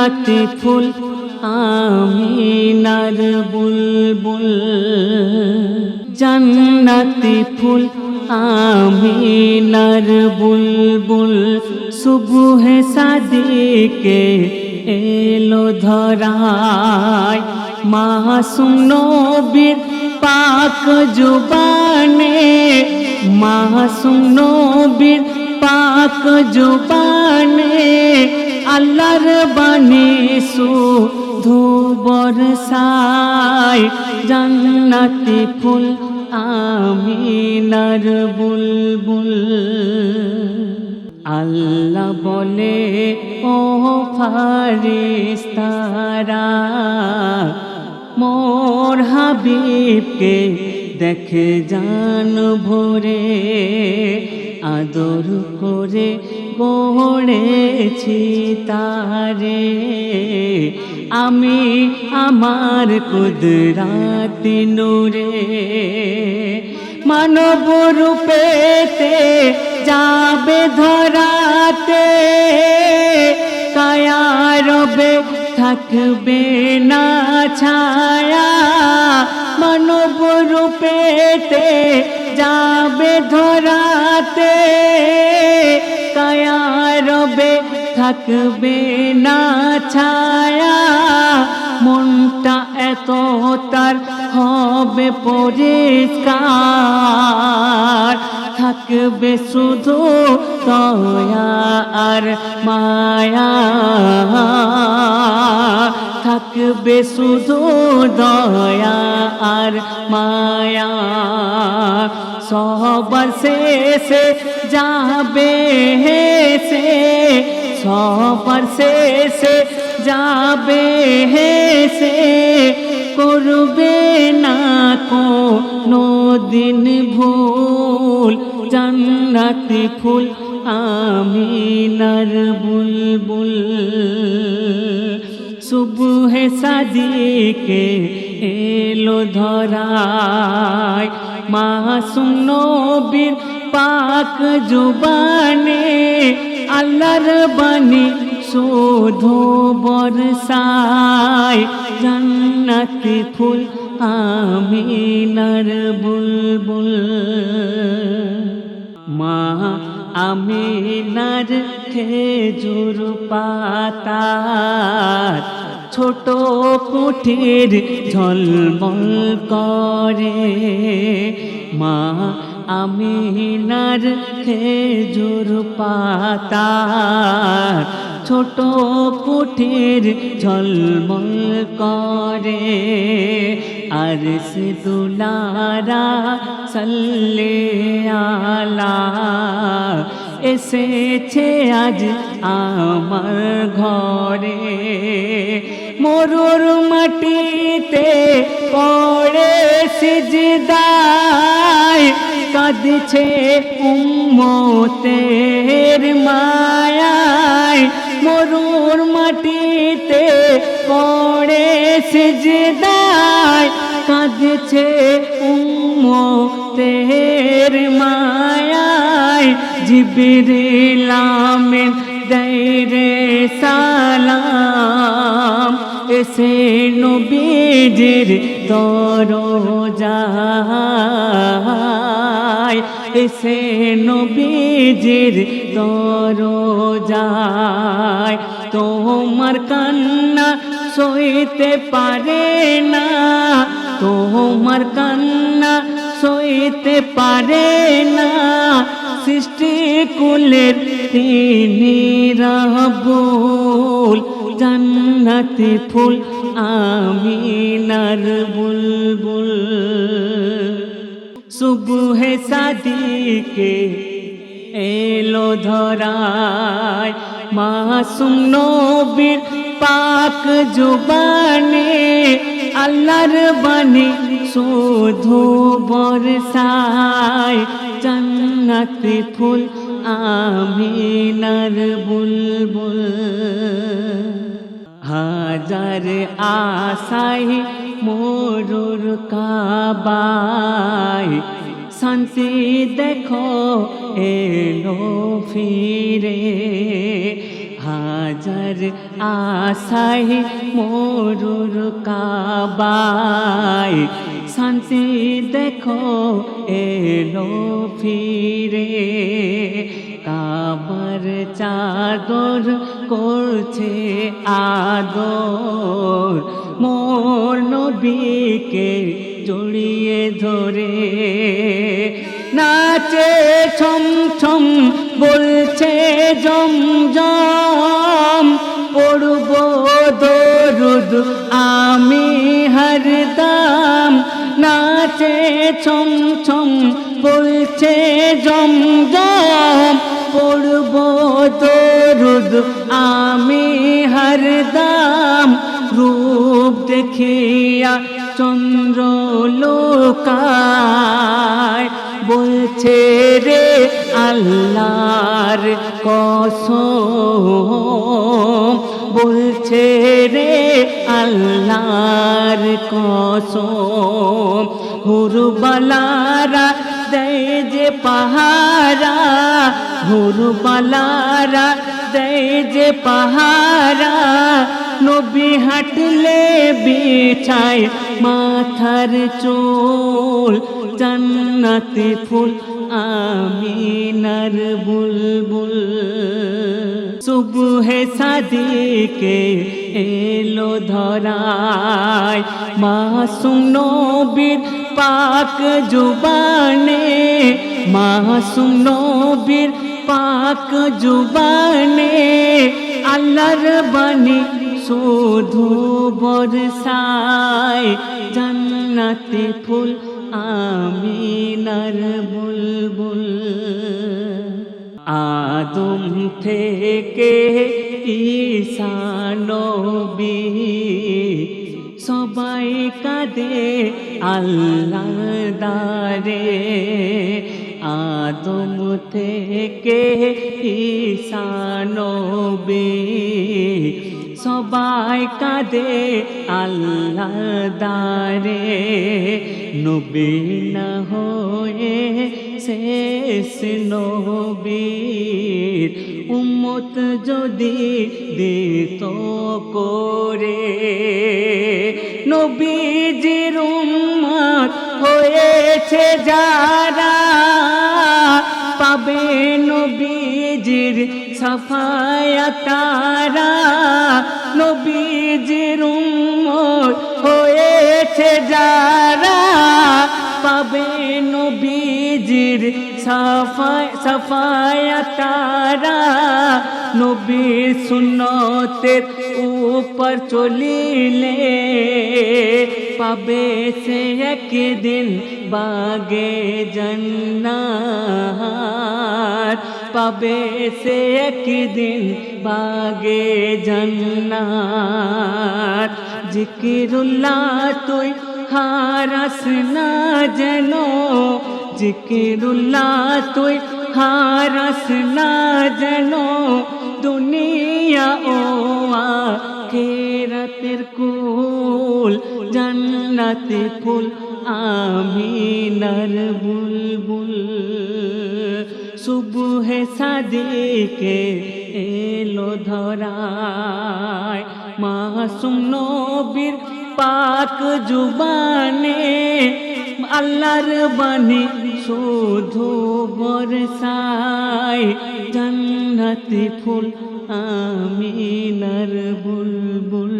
জান্নাতি ফুল আমিনার বুলবুল জান্নাতি ফুল আমিনার বুলবুল সুবহে সাদিকে এলো ধরায় মাসুম নবীর পাক জুবানে মাসুম নবীর পাক জুবানে আল্লাহর বাণী শুধু বরসায় জান্নাতি ফুল আমিনার বুলবুল। আল্লাহ বলে ও ফারিস্তারা মোর হাবিবকে দেখে জান ভোরে আদর করে গড়েছি তারে। আমি আমার কুদরাতি নূরে মানব রূপেতে যাবে ধরাতে। কায়া রবে থাকবে না ছায়া। মানব রূপেতে যাবে ধরাতে কায়া রবে থাকবে না ছায়া। মনটা এত তার হবে পরিষ্কার। থাকবে শুধু দয়া আর মায়া। থাকবে শুধু দয়া আর মায়া। সবার শেষে যাবে হেসে, সবার শেষে যাবে হেসে। করবে না কোনো দিন ভুল, জান্নাতি ফুল আমিনার বুলবুল। সুবহে সাদিকে এলো ধরায় মাসুম নবীর পাক জুবানে আল্লাহর বাণী শুধু বরসায় জান্নাতি ফুল আমিনার বুলবুল মা আমিনার খেজুর পাতা ছোট কুঠির ঝলমল করে। মা আমিনার খেজুর পাতা, ছোট কুঠির ঝলমল করে। আর সে দুলারা সাল্লে আলা, এসেছে আজ আমার ঘরে। মরুর মাটিতে পড়ে সিজদায় কাঁদছে উম্মতের মায়ায়। মরুর মাটিতে পড়ে সিজদায় কাঁদছে উম্মতের মায়ায়। জিবরিল আমিন দেরে সালাম এসে নবীজির দরজায় এসে নবীজির দরজায় তোমার কান্না সইতে পারে না তোমার কান্না সইতে পারে না সৃষ্টি কুলের তিনি রাবুল জান্নাতি ফুল আমি আমিনার বুলবুল। সুবহে সাদিকে এলো ধরায়, মাসুম নবীর পাক জুবানে আল্লাহর বাণী শুধু বরসায় জান্নাতি ফুল আমিনার বুলবুল। হাজার আশাই মোরুর কাবাই শান্তি দেখো এলো ফিরে। হাজার আশাই মোরুর কাবাই শান্তি দেখো, এলো ফিরে। কাবার চাদর করছে আদর। মোর নবীকে জড়িয়ে ধরে। নাচে ছম ছম, বলছে জম জম, পড়ব দরুদ ছম ছম বলছে জম জম পড়ব দরুদ। আমি হরদম রূপ দেখিয়া চন্দ্র লোকায় বলছে রে আল্লাহর কসম। বলছে রে আল্লাহর কসম। হুরবালারা দেয় যে পাহারা। হুরবালারা দেয় যে পাহারা। নবী হাঁটলে বিছায় মাথার চুল, জান্নাতে ফুল আমিনার বুলবুল। সুবহে সাদিকে এলো ধরায় মাসুম নবীর পাক জুবানে মাসুম নবীর পাক জুবানে আল্লাহর বাণী শুধু বরসায় জান্নাতে ফুল আমিনার আদম থেকে ঈশানবী। সবাই কাঁদে আল্লাহ দারে আদম থেকে ঈশানবী। সবাই কাঁদে আল্লাহ দারে নবী না হয়ে শেষ নবীর উম্মত যদি দিত করে। নবীজির উম্মত হয়েছে যারা নবীজির সাফায়া তারা নবীজির উম্মত হয়েছে যারা পাবে নবীজির সাফায় তারা নবী সুন্নতের উপর চলিলে পাবে সে একদিন বাগে জন্নাত। পাবে সে একদিন বাগে জন্নাত। জিকিরুল্লাহ, তুই হারাস না যেন। জিকিরুল্লাহ, তুই হারাস না যেন। দুনিয়া ও আখেরাতের কুল, জান্নাতে ফুল আমিনার বুলবুল সুবহে সাদিকে এলো ধরায় মাসুম নবীর পাক জুবানে আল্লাহর বাণী শুধু বরসায় জান্নাতি ফুল আমিনার বুলবুল